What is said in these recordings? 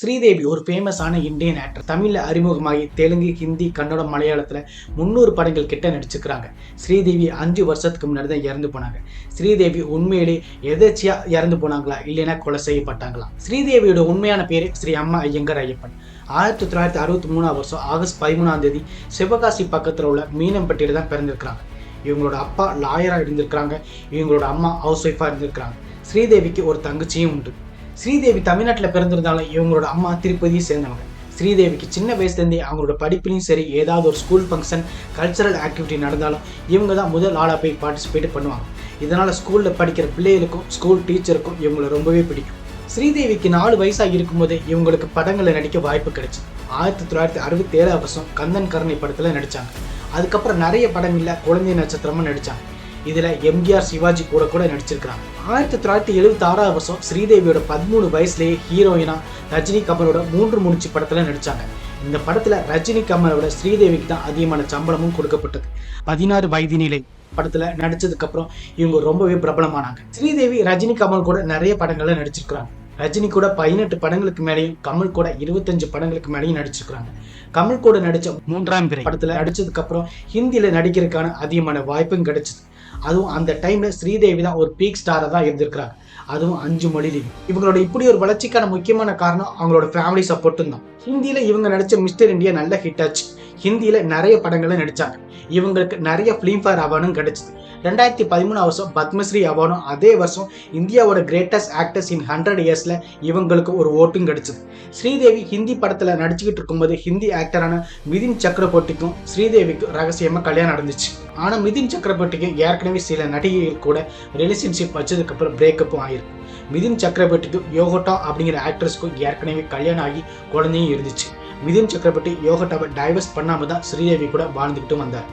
ஸ்ரீதேவி ஒரு ஃபேமஸான Indian actor தமிழில் அறிமுகமாகி தெலுங்கு ஹிந்தி கன்னடம் மலையாளத்தில் முந்நூறு படங்கள் கிட்ட நடிச்சுக்கிறாங்க ஸ்ரீதேவி அஞ்சு வருஷத்துக்கு முன்னாடி தான் இறந்து போனாங்க. ஸ்ரீதேவி உண்மையிலே எதேச்சியாக இறந்து போனாங்களா? இல்லைன்னா கொலை செய்யப்பட்டாங்களா? ஸ்ரீதேவியோட உண்மையான பேர் ஸ்ரீ அம்மா ஐயங்கர் ஐயப்பன். ஆயிரத்தி தொள்ளாயிரத்தி அறுபத்தி மூணாம் வருஷம் ஆகஸ்ட் பதிமூணாம் தேதி சிவகாசி பக்கத்தில் உள்ள மீனம்பட்டியில் தான் பிறந்திருக்கிறாங்க. இவங்களோட அப்பா லாயராக இருந்திருக்கிறாங்க. இவங்களோட அம்மா ஹவுஸ் ஒய்ஃபாக இருந்திருக்கிறாங்க. ஸ்ரீதேவிக்கு ஒரு தங்கச்சியும் உண்டு. ஸ்ரீதேவி தமிழ்நாட்டில் பிறந்திருந்தாலும் இவங்களோட அம்மா திருப்பதியை சேர்ந்தவங்க. ஸ்ரீதேவிக்கு சின்ன வயசுலேருந்தே அவங்களோட படிப்புலையும் சரி ஏதாவது ஒரு ஸ்கூல் ஃபங்க்ஷன் கல்ச்சரல் ஆக்டிவிட்டி நடந்தாலும் இவங்க தான் முதல் ஆளாக போய் பார்ட்டிசிபேட் பண்ணுவாங்க. இதனால் ஸ்கூலில் படிக்கிற பிள்ளைகளுக்கும் ஸ்கூல் டீச்சருக்கும் இவங்களை ரொம்பவே பிடிக்கும். ஸ்ரீதேவிக்கு நாலு வயசாக இருக்கும்போது இவங்களுக்கு படங்களில் நடிக்க வாய்ப்பு கிடைச்சி. ஆயிரத்தி தொள்ளாயிரத்தி அறுபத்தி ஏழாம் வருஷம் கந்தன் கருணை படத்தில் நடித்தாங்க அதுக்கப்புறம் நிறைய படங்களில் குழந்தை நட்சத்திரமும் நடித்தாங்க இதில் எம்ஜிஆர் சிவாஜி கூட கூட நடிச்சிருக்கிறாங்க. ஆயிரத்தி தொள்ளாயிரத்தி எழுபத்தி ஆறாவது வருஷம் ஸ்ரீதேவியோட பதிமூணு வயசுலேயே ஹீரோயினா ரஜினி கமலோட மூன்று முடிச்சு படத்தில் நடித்தாங்க இந்த படத்தில் ரஜினி கமலோட ஸ்ரீதேவிக்கு தான் அதிகமான சம்பளமும் கொடுக்கப்பட்டது. பதினாறு வயதினிலை படத்தில் நடித்ததுக்கப்புறம் இவங்க ரொம்பவே பிரபலமானாங்க. ஸ்ரீதேவி ரஜினி கமல் கூட நிறைய படங்களில் நடிச்சிருக்கிறாங்க. ரஜினி கூட பதினெட்டு படங்களுக்கு மேலேயும் கமல் கூட இருபத்தஞ்சு படங்களுக்கு மேலேயும் நடிச்சிருக்கிறாங்க. கமல் கூட நடித்த மூன்றாம் பிறை படத்தில் நடித்ததுக்கப்புறம் ஹிந்தியில் நடிக்கிறதுக்கான அதிகமான வாய்ப்பும் கிடைச்சிது. அதுவும் அந்த டைம்ல ஸ்ரீதேவி தான் ஒரு பீக் ஸ்டாராக தான் இருந்திருக்கிறாங்க அதுவும் அஞ்சு மொழிலையும் இவங்களோட இப்படி ஒரு வளர்ச்சிக்கான முக்கியமான காரணம் அவங்களோட ஃபேமிலி சப்போர்ட்டும் தான். ஹிந்தியில இவங்க நடிச்ச மிஸ்டர் இந்தியா நல்ல ஹிட் ஆச்சு. ஹிந்தியில நிறைய படங்களும் நடிச்சாங்க. இவங்களுக்கு நிறைய ஃபிலிம்ஃபேர் அவார்டும் கிடைச்சது. ரெண்டாயிரத்தி பதிமூணு வருஷம் பத்மஸ்ரீ அவார்டும் அதே வருஷம் இந்தியாவோட கிரேட்டஸ்ட் ஆக்டர்ஸ் இன் ஹண்ட்ரட் இயர்ஸில் இவங்களுக்கு ஒரு ஓட்டும் கிடைச்சது. ஸ்ரீதேவி ஹிந்தி படத்தில் நடிச்சுக்கிட்டு இருக்கும்போது ஹிந்தி ஆக்டரான மிதின் சக்கரவர்த்திக்கும் ஸ்ரீதேவிக்கும் ரகசியமாக கல்யாணம் நடந்துச்சு. ஆனால் மிதின் சக்கரவர்த்திக்கும் ஏற்கனவே சில நடிகைகள் கூட ரிலேஷன்ஷிப் வச்சதுக்கப்புறம் பிரேக்கப்பும் ஆயிருக்கு. மிதின் சக்கரவர்த்திக்கும் யோகோட்டா அப்படிங்கிற ஆக்ட்ரஸ்க்கும் ஏற்கனவே கல்யாணம் ஆகி குழந்தையும் இருந்துச்சு. மிதின் சக்கரவர்த்தி யோகட்டாவை டைவர்ஸ் பண்ணாமல் தான் ஸ்ரீதேவி கூட வாழ்ந்துக்கிட்டு வந்தார்.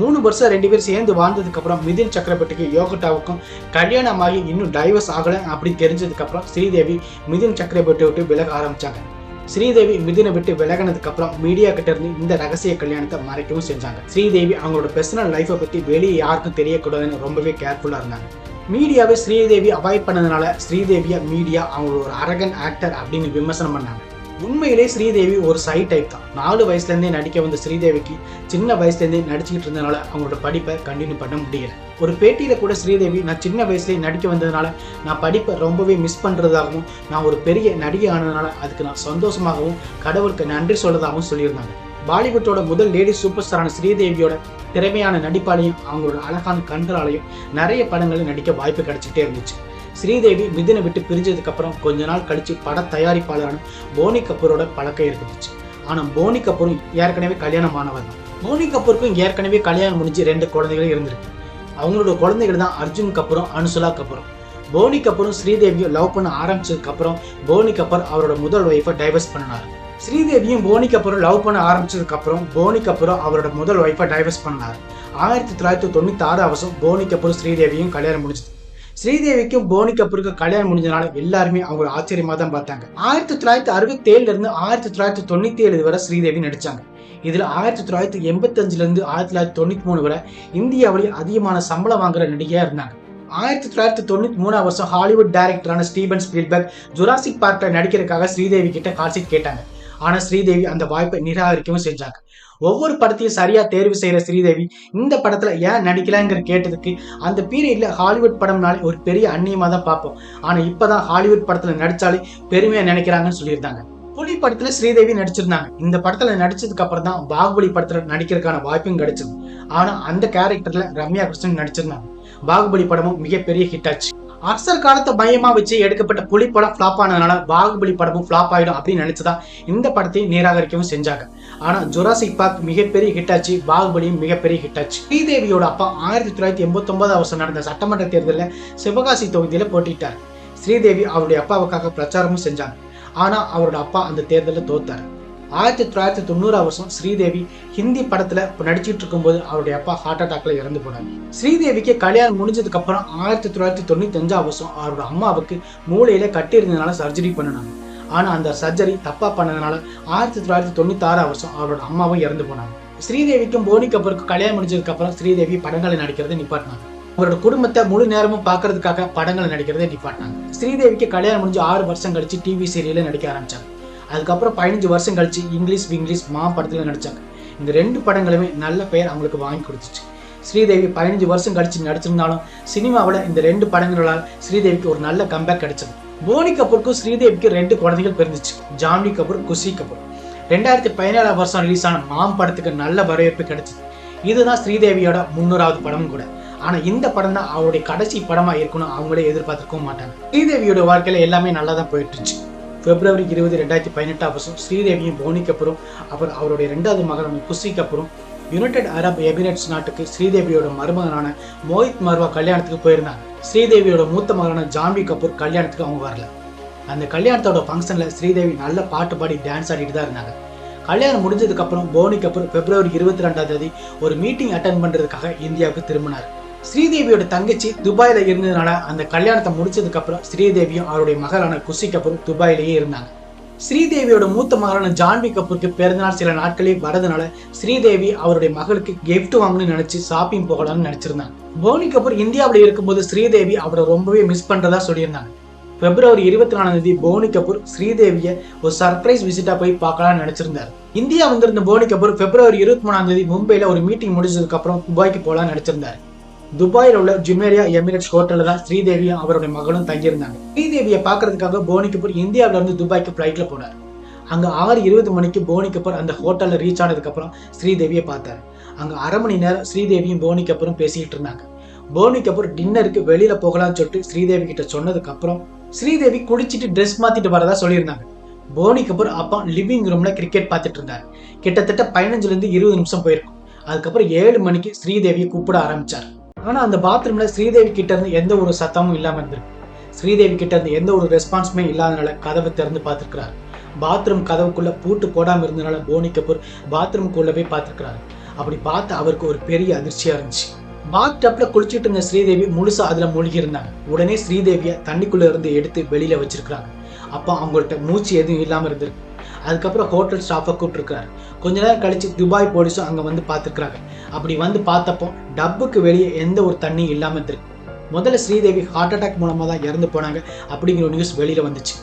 மூணு வருஷம் ரெண்டு பேரும் சேர்ந்து வாழ்ந்ததுக்கு அப்புறம் மிதின் சக்கரவர்த்திக்கு யோகட்டாவுக்கும் கல்யாணம் ஆகி இன்னும் டைவர்ஸ் ஆகலை அப்படின்னு தெரிஞ்சதுக்கு அப்புறம் ஸ்ரீதேவி மிதின் சக்கரவர்த்தி விட்டு விலக ஆரம்பிச்சாங்க. ஸ்ரீதேவி மிதினை விட்டு விலகினதுக்கு அப்புறம் மீடியா கிட்ட இருந்து இந்த ரகசிய கல்யாணத்தை மறைக்கவும் செஞ்சாங்க. ஸ்ரீதேவி அவங்களோட பர்சனல் லைஃப்பை பத்தி வெளியே யாருக்கும் தெரியக்கூடாதுன்னு ரொம்பவே கேர்ஃபுல்லா இருந்தாங்க. மீடியாவை ஸ்ரீதேவி அவாய்ட் பண்ணதுனால ஸ்ரீதேவியை மீடியா அவங்களோட ஒரு அரகன் ஆக்டர் அப்படின்னு விமர்சனம் பண்ணாங்க. உண்மையிலே ஸ்ரீதேவி ஒரு சை டைப் தான். நாலு வயசுலேருந்தே நடிக்க வந்த ஸ்ரீதேவிக்கு சின்ன வயசுலேருந்தே நடிச்சுக்கிட்டு இருந்தனால அவங்களோட படிப்பை கண்டினியூ பண்ண முடியல. ஒரு பேட்டியில் கூட ஸ்ரீதேவி நான் சின்ன வயசுலேயே நடிக்க வந்ததுனால நான் படிப்பை ரொம்பவே மிஸ் பண்ணுறதாகவும் நான் ஒரு பெரிய நடிகை ஆனதுனால அதுக்கு நான் சந்தோஷமாகவும் கடவுளுக்கு நன்றி சொல்கிறதாகவும் சொல்லியிருந்தாங்க. பாலிவுட்டோட முதல் லேடி சூப்பர் ஸ்டாரான ஸ்ரீதேவியோட திறமையான நடிப்பாலையும் அவங்களோட அழகான கண்களாலையும் நிறைய படங்களில் நடிக்க வாய்ப்பு கிடைச்சிட்டே இருந்துச்சு. ஸ்ரீதேவி மிதுனை விட்டு பிரிஞ்சதுக்கு அப்புறம் கொஞ்ச நாள் கழிச்சு பட தயாரிப்பாளரான போனி கபூரோட பழக்கம் ஏற்பட்டுச்சு. ஆனால் போனி கபூரும் ஏற்கனவே கல்யாணம் ஆனவர் தான். போனி கபூருக்கும் ஏற்கனவே கல்யாணம் முடிஞ்சு ரெண்டு குழந்தைகள் இருந்திருக்கு. அவங்களோட குழந்தைகள் தான் அர்ஜுன் கபூரும் அனுசுலா கபூரும். போனி கபூரும் ஸ்ரீதேவியும் லவ் பண்ண ஆரம்பிச்சதுக்கு அப்புறம் போனி கபூர் அவரோட முதல் ஒய்ஃபை டைவர்ஸ் பண்ணினார். ஸ்ரீதேவியும் போனி கபூரும் லவ் பண்ண ஆரம்பிச்சதுக்கு அப்புறம் போனி கபூரும் அவரோட முதல் ஒய்ஃபை டைவர்ஸ் பண்ணார் ஆயிரத்தி தொள்ளாயிரத்தி தொண்ணூத்தி ஆறு வருஷம் போனி கபூர் ஸ்ரீதேவியும் கல்யாணம் முடிச்சது ஸ்ரீதேவிக்கும் போனி கபூருக்கும் கல்யாணம் முடிஞ்சனால எல்லாருமே அவங்க ஆச்சரியமா தான் பார்த்தாங்க. ஆயிரத்தி தொள்ளாயிரத்தி அறுபத்தி ஏழுல இருந்து ஆயிரத்தி தொள்ளாயிரத்தி தொண்ணூத்தி ஏழு வரை ஸ்ரீதேவி நடிச்சாங்க. இதில் ஆயிரத்தி தொள்ளாயிரத்தி எண்பத்தஞ்சிலேருந்து ஆயிரத்தி தொள்ளாயிரத்தி தொண்ணூற்றி மூணு வரை இந்தியாவிலேயே அதிகமான சம்பளம் வாங்குற நடிகையாக இருந்தாங்க. ஆயிரத்தி தொள்ளாயிரத்தி தொண்ணூற்றி மூணாம் வருஷம் ஹாலிவுட் டைரக்டரான ஸ்டீபன் ஸ்பீல்பர்க் ஜுராசிக் பார்க்கில் நடிக்கிறதுக்காக ஸ்ரீதேவி கிட்ட கால்ஷீட் கேட்டாங்க. ஆனால் ஸ்ரீதேவி அந்த வாய்ப்பை நிராகரிக்கவும் செஞ்சாங்க. ஒவ்வொரு படத்தையும் சரியாக தேர்வு செய்கிற ஸ்ரீதேவி இந்த படத்தில் ஏன் நடிக்கலாங்கிற கேட்டதுக்கு அந்த பீரியடில் ஹாலிவுட் படம்னாலே ஒரு பெரிய அந்நியமாக தான் பார்ப்போம். ஆனால் இப்போ தான் ஹாலிவுட் படத்தில் நடித்தாலே பெருமையாக நினைக்கிறாங்கன்னு சொல்லியிருந்தாங்க. புலி படத்துல ஸ்ரீதேவி நடிச்சிருந்தாங்க. இந்த படத்துல நடிச்சதுக்கு அப்புறம் தான் பாகுபலி படத்துல நடிக்கிறதுக்கான வாய்ப்பும் கிடைச்சது. ஆனா அந்த கேரக்டர்ல ரம்யா கிருஷ்ணன் நடிச்சிருந்தாங்க. பாகுபலி படமும் மிகப்பெரிய ஹிட் ஆச்சு. அரசர் காலத்தை பயமா வச்சு எடுக்கப்பட்ட புலி படம் ஃபிளாப் ஆனதுனால பாகுபலி படமும் ஃபிளாப் ஆயிடும் அப்படின்னு நினைச்சுதான் இந்த படத்தை நிராகரிக்கவும் செஞ்சாங்க. ஆனா ஜுராசிக் பார்க் மிகப்பெரிய ஹிட் ஆச்சு பாகுபலியும் மிகப்பெரிய ஹிட் ஆச்சு. ஸ்ரீதேவியோட அப்பா ஆயிரத்தி தொள்ளாயிரத்தி எண்பத்தி ஒன்பதாம் வருஷம் நடந்த சட்டமன்ற தேர்தலில் சிவகாசி தொகுதியில போட்டிட்டார் ஸ்ரீதேவி அவருடைய அப்பாவுக்காக பிரச்சாரமும் செஞ்சாங்க. ஆனா அவரோட அப்பா அந்த தேர்தலில் தோத்தாரு. ஆயிரத்தி தொள்ளாயிரத்தி தொண்ணூறாம் வருஷம் ஸ்ரீதேவி ஹிந்தி படத்துல நடிச்சிட்டு இருக்கும்போது அவருடைய அப்பா ஹார்ட் அட்டாக்ல இறந்து போனார். ஸ்ரீதேவிக்கு கல்யாணம் முடிஞ்சதுக்கு அப்புறம் ஆயிரத்தி தொள்ளாயிரத்தி தொண்ணூத்தி அஞ்சாம் வருஷம் அவரோட அம்மாவுக்கு மூளையில கட்டி இருந்ததுனால சர்ஜரி பண்ணினாங்க. ஆனா அந்த சர்ஜரி தப்பா பண்ணதுனால ஆயிரத்தி தொள்ளாயிரத்தி தொண்ணூத்தி ஆறாம் வருஷம் அவரோட அம்மாவும் இறந்து போனாங்க. ஸ்ரீதேவிக்கும் போனி கபூருக்கும் கல்யாணம் முடிஞ்சதுக்கு அப்புறம் ஸ்ரீதேவி படங்களை நடிக்கிறத நிப்பாட்டினாங்க. அவரோட குடும்பத்தை முழு நேரமும் பார்க்கறதுக்காக படங்களை நடிக்கிறதை நிப்பாட்டினாங்க. ஸ்ரீதேவிக்கு கல்யாணம் முடிஞ்சு ஆறு வருஷம் கழிச்சு டிவி சீரியல்ல நடிக்க ஆரம்பிச்சாங்க. அதுக்கப்புறம் பதினஞ்சு வருஷம் கழிச்சு இங்கிலீஷ் இங்கிலீஷ் மா படத்தில் நடித்தாங்க இந்த ரெண்டு படங்களுமே நல்ல பெயர் அவங்களுக்கு வாங்கி கொடுத்துச்சு. ஸ்ரீதேவி பதினஞ்சு வருஷம் கழிச்சு நடிச்சிருந்தாலும் சினிமாவில் இந்த ரெண்டு படங்களால் ஸ்ரீதேவிக்கு ஒரு நல்ல கம்பேக் கிடைச்சது. போனி கபூருக்கும் ஸ்ரீதேவிக்கு ரெண்டு குழந்தைகள் பிறந்துச்சு. ஜான்வி கபூர் குஷி கபூர். ரெண்டாயிரத்தி பதினேழாம் வருஷம் ரிலீஸ் ஆன மாம் படத்துக்கு நல்ல வரவேற்பு கிடைச்சிது. இதுதான் ஸ்ரீதேவியோட முன்னூறாவது படமும் கூட. ஆனா இந்த படம் தான் அவருடைய கடைசி படமா இருக்கணும் அவங்களே எதிர்பார்த்திருக்கவும் மாட்டாங்க. ஸ்ரீதேவியோட வாழ்க்கையில எல்லாமே நல்லா தான் போயிட்டு இருந்துச்சு. பிப்ரவரி இருபது ரெண்டாயிரத்தி பதினெட்டாம் வருஷம் ஸ்ரீதேவியும் போனி கபூரும் அப்புறம் அவருடைய ரெண்டாவது மகனான குஷி கபூரும் யுனைடெட் அரப் எமிரேட்ஸ் நாட்டுக்கு ஸ்ரீதேவியோட மருமகனான மோஹித் மர்வா கல்யாணத்துக்கு போயிருந்தாங்க. ஸ்ரீதேவியோட மூத்த மகனான ஜான்வி கபூர் கல்யாணத்துக்கு அவங்க வரல. அந்த கல்யாணத்தோட ஃபங்க்ஷனில் ஸ்ரீதேவி நல்ல பாட்டு பாடி டான்ஸ் ஆடிட்டு தான் இருந்தாங்க. கல்யாணம் முடிஞ்சதுக்கப்புறம் போனி கபூர் பிப்ரவரி இருபத்தி ரெண்டாம் தேதி ஒரு மீட்டிங் அட்டன் பண்ணுறதுக்காக இந்தியாவுக்கு திரும்பினார். ஸ்ரீதேவியோட தங்கச்சி துபாயில இருந்ததுனால அந்த கல்யாணத்தை முடிச்சதுக்கு அப்புறம் ஸ்ரீதேவியும் அவருடைய மகளான குஷி கபூர் துபாயிலேயே இருந்தாங்க. ஸ்ரீதேவியோட மூத்த மகளான ஜான்வி கபூருக்கு பிறந்தநாள் சில நாட்களே வரதுனால ஸ்ரீதேவி அவருடைய மகளுக்கு கிஃப்ட் வாங்கணும்னு நினைச்சு ஷாப்பிங் போகலாம்னு நினைச்சிருந்தாங்க. போனி கபூர் இந்தியாவில் இருக்கும்போது ஸ்ரீதேவி அவரை ரொம்பவே மிஸ் பண்றதா சொல்லியிருந்தாங்க. பிப்ரவரி இருபத்தி நாலாம் தேதி போனி கபூர் ஸ்ரீதேவியை ஒரு சர்ப்ரைஸ் விசிட்டா போய் பார்க்கலாம்னு நினைச்சிருந்தார். இந்தியா வந்திருந்த போனி கபூர் பிப்ரவரி இருபத்தி மூணாம் தேதி மும்பையில ஒரு மீட்டிங் முடிஞ்சதுக்கு அப்புறம் துபாய்க்கு போகலாம்னு நினைச்சிருந்தாரு. துபாயில் உள்ள ஜுமேரியா எமிரேட்ஸ் ஹோட்டலில் தான் ஸ்ரீதேவியும் அவருடைய மகளும் தங்கியிருந்தாங்க. ஸ்ரீதேவியை பார்க்கறதுக்காக போனி கபூர் இந்தியாவிலேருந்து துபாய்க்கு ஃப்ளைட்டில் போனார். அங்கே ஆறு இருபது மணிக்கு போனி கபூர் அந்த ஹோட்டலில் ரீச் ஆனதுக்கப்புறம் ஸ்ரீதேவியை பார்த்தார். அங்கே அரை மணி நேரம் ஸ்ரீதேவியும் போனி கபூரும் பேசிக்கிட்டு இருந்தாங்க. போனி கபூர் டின்னருக்கு வெளியில் போகலாம்னு சொல்லிட்டு ஸ்ரீதேவி கிட்ட சொன்னதுக்கப்புறம் ஸ்ரீதேவி குடிச்சிட்டு ட்ரெஸ் மாற்றிட்டு வரதா சொல்லியிருந்தாங்க. போனி கபூர் அப்பா லிவிங் ரூமில் கிரிக்கெட் பார்த்துட்டு இருந்தார். கிட்டத்தட்ட பதினஞ்சுலேருந்து இருபது நிமிஷம் போயிருக்கும். அதுக்கப்புறம் ஏழு மணிக்கு ஸ்ரீதேவியை கூப்பிட ஆரம்பிச்சார். ஆனால் அந்த பாத்ரூமில் ஸ்ரீதேவி கிட்ட இருந்து எந்த ஒரு சத்தமும் இல்லாமல் இருந்திருக்கு. ஸ்ரீதேவி கிட்ட இருந்து எந்த ஒரு ரெஸ்பான்ஸுமே இல்லாதனால கதவை திறந்து பார்த்துருக்கிறாரு. பாத்ரூம் கதவுக்குள்ளே பூட்டு போடாமல் இருந்தனால போனி கபூர் பாத்ரூம்குள்ள போய் பார்த்துருக்கிறாரு. அப்படி பார்த்து அவருக்கு ஒரு பெரிய அதிர்ச்சியாக இருந்துச்சு. பாத் டப்ல குளிச்சிட்டு இருந்த ஸ்ரீதேவி முழுசாக அதில் மூழ்கி இருந்தாங்க. உடனே ஸ்ரீதேவியை தண்ணிக்குள்ளே இருந்து எடுத்து வெளியில் வச்சிருக்காங்க அப்போ அவங்கள்ட்ட மூச்சு எதுவும் இல்லாமல் இருந்திருக்கு. அதுக்கப்புறம் ஹோட்டல் ஸ்டாஃபை கூப்பிட்டுருக்காரு கொஞ்ச நேரம் கழிச்சு துபாய் போலீஸும் அங்கே வந்து பார்த்துருக்குறாங்க. அப்படி வந்து பார்த்தப்போ டப்புக்கு வெளியே எந்த ஒரு தண்ணியும் இல்லாமல் இருந்திருக்கு. முதல்ல ஸ்ரீதேவி ஹார்ட் அட்டாக் மூலமாக தான் இறந்து போனாங்க அப்படிங்கிற ஒரு நியூஸ் வெளியில் வந்துச்சு.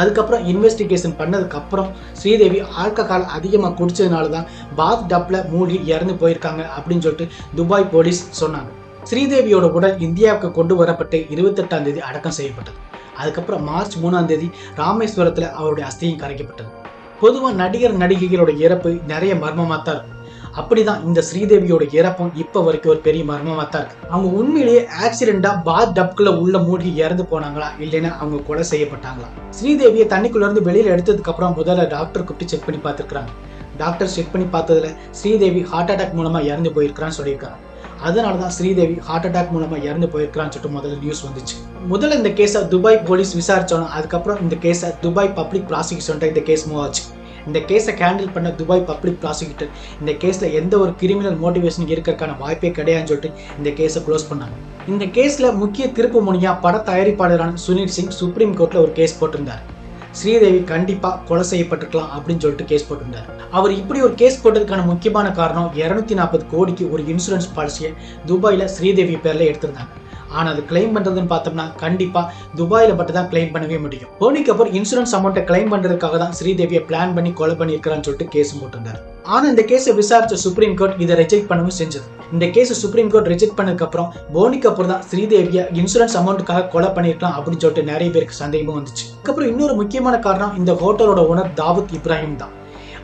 அதுக்கப்புறம் இன்வெஸ்டிகேஷன் பண்ணதுக்கப்புறம் ஸ்ரீதேவி ஆல்கஹால் அதிகமாக குடிச்சதுனால தான் பாத் டப்பில் மூழ்கி இறந்து போயிருக்காங்க அப்படின்னு சொல்லிட்டு துபாய் போலீஸ் சொன்னாங்க. ஸ்ரீதேவியோட உடல் இந்தியாவுக்கு கொண்டு வரப்பட்டு இருபத்தெட்டாம் தேதி அடக்கம் செய்யப்பட்டது. அதுக்கப்புறம் மார்ச் மூணாம் தேதி ராமேஸ்வரத்தில் அவருடைய அஸ்தியும் கரைக்கப்பட்டது. பொதுவாக நடிகர் நடிகைகளோட இறப்பு நிறைய மர்மமாக தான் இருக்கும். அப்படிதான் இந்த ஸ்ரீதேவியோட இறப்பும் இப்போ வரைக்கும் ஒரு பெரிய மர்மமாக தான் இருக்கு. அவங்க உண்மையிலேயே ஆக்சிடென்டா பாத் டப்குள்ள உள்ள மூழ்கி இறந்து போனாங்களா? இல்லைன்னா அவங்க கொலை செய்யப்பட்டாங்களா? ஸ்ரீதேவியை தண்ணிக்குள்ள இருந்து வெளியில எடுத்ததுக்கு அப்புறம் முதல்ல டாக்டர் கூப்பிட்டு செக் பண்ணி பார்த்துருக்காங்க டாக்டர் செக் பண்ணி பார்த்ததுல ஸ்ரீதேவி ஹார்ட் அட்டாக் மூலமா இறந்து போயிருக்கிறான்னு சொல்லியிருக்காங்க. அதனால தான் ஸ்ரீதேவி ஹார்ட் அட்டாக் மூலமா இறந்து போயிருக்கிறான்னு சொல்லிட்டு முதல்ல நியூஸ் வந்துச்சு. முதல்ல இந்த கேஸை துபாய் போலீஸ் விசாரிச்சாலும் அதுக்கப்புறம் இந்த கேஸை துபாய் பப்ளிக் ப்ராசிக்யூஷன் இந்த கேஸ் மூவ் ஆச்சு. இந்த கேஸை ஹேண்டில் பண்ண துபாய் பப்ளிக் ப்ராசிக்யூட்டர் இந்த கேஸில் எந்த ஒரு கிரிமினல் மோட்டிவேஷன் இருக்கிறதுக்கான வாய்ப்பே கிடையாதுன்னு சொல்லிட்டு இந்த கேஸை க்ளோஸ் பண்ணாங்க. இந்த கேஸில் முக்கிய திருப்பு முனையா பட தயாரிப்பாளரான சுனில் சிங் சுப்ரீம் கோர்ட்டில் ஒரு கேஸ் போட்டிருந்தார். ஸ்ரீதேவி கண்டிப்பா கொலை செய்யப்பட்டிருக்கலாம் அப்படின்னு சொல்லிட்டு கேஸ் போட்டிருந்தார். அவர் இப்படி ஒரு கேஸ் போட்டதுக்கான முக்கியமான காரணம் இருநூத்தி நாற்பது கோடிக்கு ஒரு இன்சூரன்ஸ் பாலிசியை துபாயில ஸ்ரீதேவி பேர்ல எடுத்திருந்தாங்க. ஆனால் அது கிளைம் பண்ணுறதுன்னு பார்த்தோம்னா கண்டிப்பாக துபாயில் மட்டும் தான் கிளைம் பண்ணவே முடியும். போனி கபூர் இன்சூரன்ஸ் அமௌண்ட்டை கிளைம் பண்ணுறதுக்காக தான் ஸ்ரீதேவியை பிளான் பண்ணி கொலை பண்ணியிருக்கிறான்னு சொல்லிட்டு கேஸ் போட்டிருந்தார். ஆனால் இந்த கேஸை விசாரிச்ச சுப்ரீம் கோர்ட் இதை ரிஜெக்ட் பண்ணவும் செஞ்சது. இந்த கேஸ் சுப்ரீம் கோர்ட் ரிஜெக்ட் பண்ணதுக்கப்புறம் போனி கபூர் தான் ஸ்ரீதேவியை இன்சூரன்ஸ் அமௌண்ட்டுக்காக கொலை பண்ணியிருக்கலாம் அப்படின்னு சொல்லிட்டு நிறைய பேருக்கு சந்தேகமும் வந்துச்சு. அதுக்கப்புறம் இன்னொரு முக்கியமான காரணம் இந்த ஹோட்டலோட ஓனர் தாவூத் இப்ராஹிம் தான்.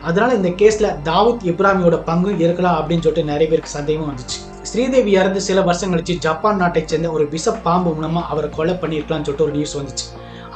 அதனால இந்த கேஸில் தாவூத் இப்ராமியோட பங்கு இருக்கலாம் அப்படின்னு சொல்லிட்டு நிறைய பேருக்கு சந்தேகமும் வந்துச்சு. ஸ்ரீதேவி இறந்து சில வருஷம் கழிச்சு ஜப்பான் நாட்டை சேர்ந்த ஒரு விஷ பாம்பு மூலமா அவரை கொலை பண்ணியிருக்கலாம்னு சொல்லிட்டு ஒரு நியூஸ் வந்துச்சு.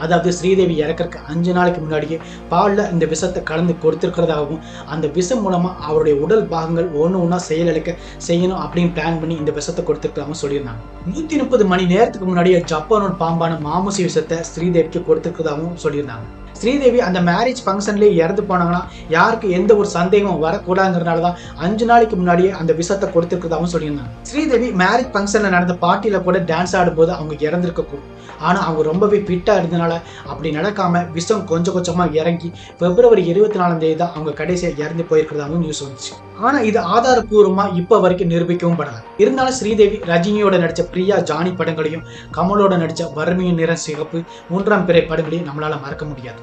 அதாவது ஸ்ரீதேவி இறக்கறதுக்கு அஞ்சு நாளைக்கு முன்னாடியே பாலில் இந்த விஷத்தை கலந்து கொடுத்துருக்கிறதாகவும் அந்த விஷம் மூலமாக அவருடைய உடல் பாகங்கள் ஒன்று ஒன்றா செயலிழக்க செய்யணும் அப்படின்னு பிளான் பண்ணி இந்த விஷத்தை கொடுத்துருக்காம சொல்லியிருந்தாங்க. நூற்றி முப்பது மணி நேரத்துக்கு முன்னாடியே ஜப்பானோட பாம்பான மாமுசி விஷத்தை ஸ்ரீதேவிக்கு கொடுத்துருக்கிறதாகவும் சொல்லியிருந்தாங்க. ஸ்ரீதேவி அந்த மேரேஜ் ஃபங்க்ஷன்லேயே இறந்து போனாங்கன்னா யாருக்கு எந்த ஒரு சந்தேகமும் வரக்கூடாதுங்கிறனால தான் அஞ்சு நாளைக்கு முன்னாடியே அந்த விஷத்தை கொடுத்துருக்கிறதாகவும் சொல்லியிருந்தாங்க. ஸ்ரீதேவி மேரேஜ் ஃபங்க்ஷனில் நடந்த பார்ட்டியில் கூட டான்ஸ் ஆடும்போது அவங்க இறந்துருக்க கூடும். ஆனால் அவங்க ரொம்பவே ஃபிட்டாக இருந்தனால அப்படி நடக்காமல் விஷம் கொஞ்சம் கொஞ்சமாக இறங்கி பிப்ரவரி இருபத்தி நாலாம் தேதி தான் அவங்க கடைசியாக இறந்து போயிருக்கிறதாகவும் நியூஸ் வந்துச்சு. ஆனால் இது ஆதாரப்பூர்வமாக இப்போ வரைக்கும் நிரூபிக்கவும் படாது. இருந்தாலும் ஸ்ரீதேவி ரஜினியோட நடித்த பிரியா ஜானி படங்களையும் கமலோட நடித்த வறுமையின் நிற சிகப்பு மூன்றாம் பிறை படங்களையும் நம்மளால் மறக்க முடியாது.